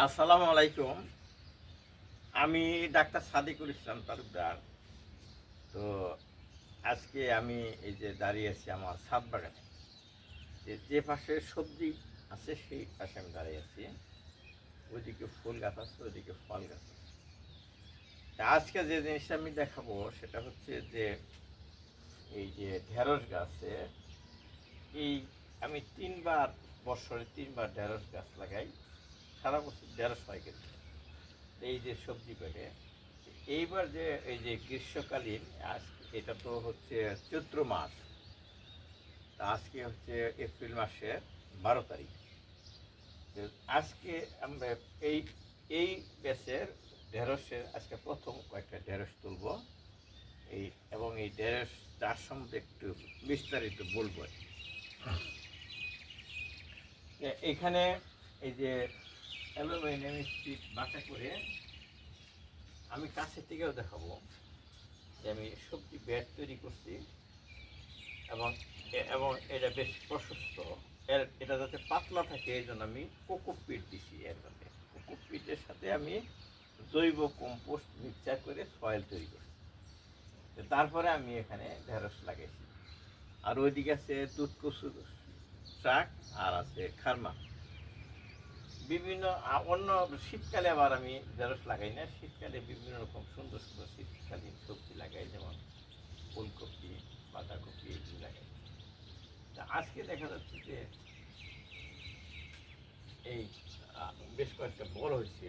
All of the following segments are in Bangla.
আসসালামু আলাইকুম। আমি ডাক্তার সাদিকুল ইসলাম তালুকদার। তো আজকে আমি এই যে দাঁড়িয়ে আছি আমার ছাদ বাগানে যে যে পাশে সবজি আছে, সেই পাশে আমি দাঁড়িয়ে আছি। ওইদিকে ফুল গাছ আছে, ওইদিকে ফল গাছ আছে। আজকে যে জিনিসটা আমি দেখাবো, সেটা হচ্ছে যে এই যে ঢেঁড়স গাছে, এই আমি তিনবার, বছরে তিনবার ঢেঁড়স গাছ লাগাই। সারা বছর ঢেঁড়স হয় কিন্তু। এই যে সবজি পেটে এইবার যে এই যে গ্রীষ্মকালীন, আজ এটা তো হচ্ছে চৈত্র মাস আজকে হচ্ছে এপ্রিল মাসের বারো তারিখ। আজকে আমরা এই এই ব্যাচের ঢেঁড়সের আজকে প্রথম কয়েকটা ঢেঁড়স তুলব। এই এবং এই ঢেঁড়স চার সম্বন্ধে একটু বিস্তারিত বলব। এখানে এই যে অ্যালুমিনিয়াম স্টিক বাটা করে আমি কাছে থেকেও দেখাবো যে আমি সবজি ব্যাট তৈরি করছি এবং এবং এটা বেশ প্রশস্ত। এর, এটা যাতে পাতলা থাকে, এই আমি কোকোপিট দিছি এর মধ্যে। কোকোপিটের সাথে আমি জৈব কম্পোস্ট মিক্সচার করে সয়েল তৈরি করছি। তারপরে আমি এখানে ঢেঁড়স লাগাইছি। আর ওইদিকে আছে দুধ কচু শাক, আর আছে খারমা। বিভিন্ন অন্য শীতকালে আবার আমি ঢেঁড়স লাগাই না। শীতকালে বিভিন্ন রকম সুন্দর সুন্দর শীতকালীন সবজি লাগাই, যেমন ফুলকপি, বাঁধাকপি, এগুলি লাগাই। তা আজকে দেখা যাচ্ছে যে এই বেশ কয়েকটা বড় হয়েছে।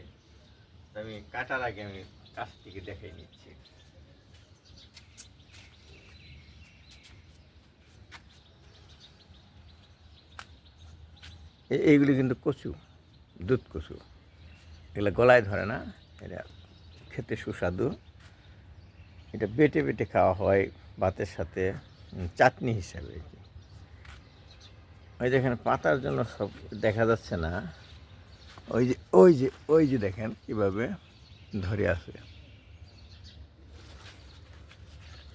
আমি কাটার আগে আমি কাছ থেকে দেখাই নিচ্ছি। এইগুলি কিন্তু কচু। দুধ কচু। এগুলো গলায় ধরে না, এটা খেতে সুস্বাদু। এটা বেটে বেটে খাওয়া হয় ভাতের সাথে চাটনি হিসাবে। ওই দেখেন পাতার জন্য সব দেখা যাচ্ছে না। ওই যে ওই যে ওই যে দেখেন কীভাবে ধরে আছে।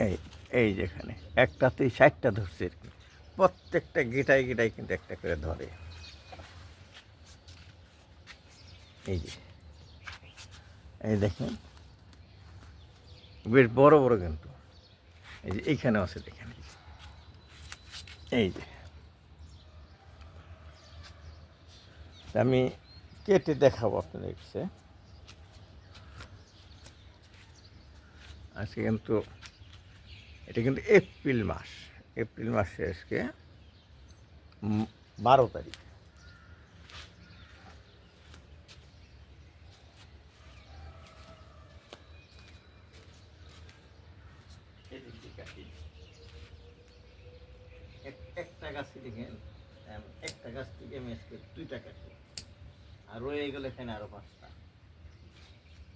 এই এই যেখানে একটাতেই ষাটটা ধরছে আর কি। প্রত্যেকটা গিটায় গিটায় কিন্তু একটা করে ধরে। এই যে। এই দেখেন। বেশ বড় বড় কিন্তু। এই যে এইখানেও আছে, দেখেন। এই যে। আমি কেটে দেখাবো আপনাদের কাছে। আজকে কিন্তু এটা কিন্তু এপ্রিল মাস। এপ্রিল মাসে আজকে বারো তারিখ। কাটি। এক- একটা গাছে দেখেন একটা গাছ থেকে আমি আজকে দুইটা কাটবো। আর রয়ে গেল এখানে আরও পাঁচটা।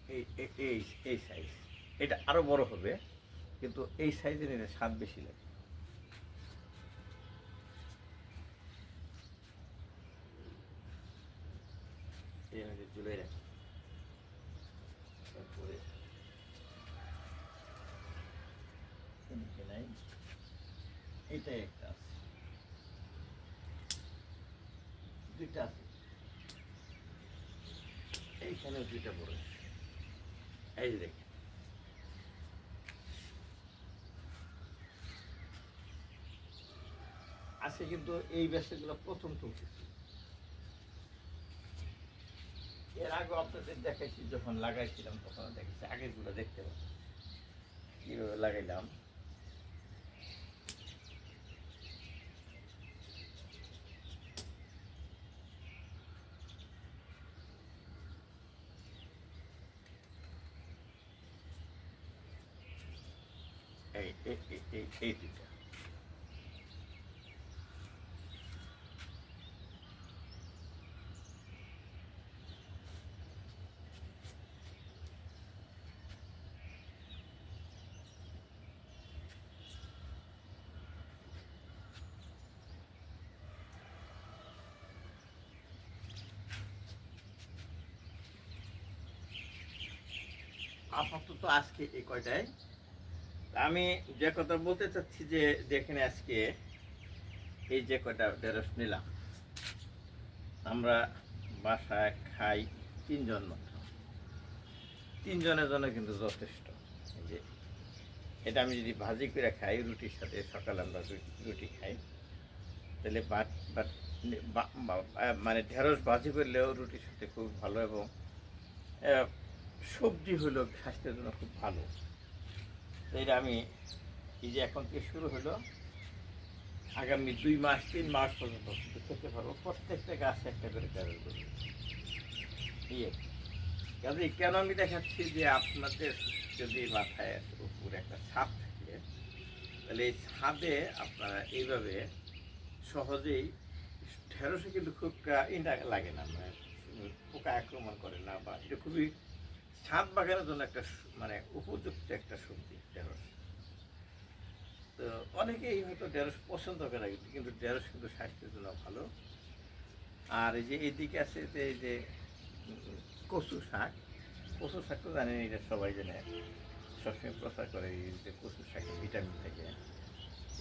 এই এই- এই সাইজ এটা আরও বড় হবে, কিন্তু এই সাইজের এটা স্বাদ বেশি লাগে। এই আমি রাখি তারপরে এদিকে নাই এইটাই একটা আছে। দুইটা আছে। এইখানেও দুইটা। এই দেখেন। আছে কিন্তু এই প্রথম তুলতেছি। এর আগে আপনাদের দেখাইছি, যখন লাগাইছিলাম, তখন দেখেছি আগেরগুলো দেখতে পাচ্ছি কীভাবে লাগাইলাম? এই এই দুইটা। আপাতত আজকে এই কয়টায়? আমি যে কথা বলতে চাচ্ছি যে যেখানে আজকে এই যে কয়টা ঢেঁড়স নিলাম, আমরা বাসায় খাই তিনজন মাত্র। তিনজনের জন্য কিন্তু যথেষ্ট। যে এটা আমি যদি ভাজি করে খাই, রুটির সাথে সকালে আমরা রুটি খাই, তাহলে বাট বাট মানে ঢেঁড়স ভাজি করলেও রুটির সাথে খুব ভালো এবং সবজি হলো স্বাস্থ্যের জন্য খুব ভালো। এটা আমি এই যে এখন থেকে শুরু হলো, আগামী দুই মাস, তিন মাস পর্যন্ত খেতে পারব। প্রত্যেকটা গাছে একটা করে ঢেঁড়স করব। কাজে কেন আমি দেখাচ্ছি যে আপনাদের যদি মাথায় উপরে একটা ছাদ থাকে, তাহলে এই ছাদে আপনারা এইভাবে সহজেই, ঢেঁড়সে কিন্তু খুব ইন্ডা লাগে না মানে পোকা আক্রমণ করে না বা এটা খুবই ছাদ বাগানের জন্য একটা মানে উপযুক্ত একটা সবজি, ঢেঁড়স। তো অনেকেই হয়তো ঢেঁড়স পছন্দ করে কিন্তু ঢেঁড়স কিন্তু স্বাস্থ্যের জন্য ভালো। আর এই যে এদিকে আছে যে, এই যে কচু শাক কচু শাক তো জানেন, এটা সবাই জানে। সবসময় প্রচার করে এই যে কচু শাকে ভিটামিন থাকে।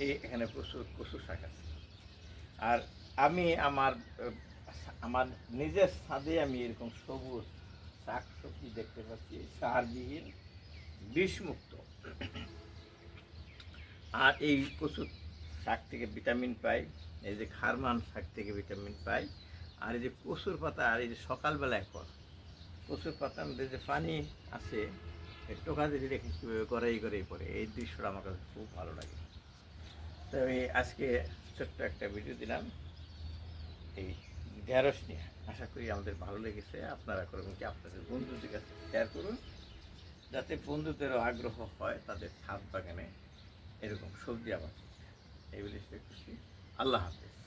এই এখানে প্রচুর কচু শাক আছে। আর আমি আমার আমার নিজের ছাদে আমি এরকম সবুজ শাক সবজি দেখতে পাচ্ছি সারবিহীন বিষমুক্ত। আর এই কচু শাক থেকে ভিটামিন পাই, এই যে খারমান শাক থেকে ভিটামিন পাই, আর এই যে কচুর পাতা, আর এই যে সকালবেলা এখন কচুর পাতার মধ্যে যে পানি আছে টোকা যদি রেখে কীভাবে গড়াই গড়াই পড়ে, এই দৃশ্যটা আমার কাছে খুব ভালো লাগে। তো আমি আজকে ছোট্ট একটা ভিডিও দিলাম, এই ঢেঁড়স নিয়ে। আশা করি আমাদের ভালো লেগেছে, আপনারা করবেন কি আপনাদের বন্ধুদের কাছে শেয়ার করুন। যাতে বন্ধুদেরও আগ্রহ হয় তাদের ছাদ বাগানে এরকম সবজি আবাদ। এই বলে করছি। আল্লাহ হাফেজ।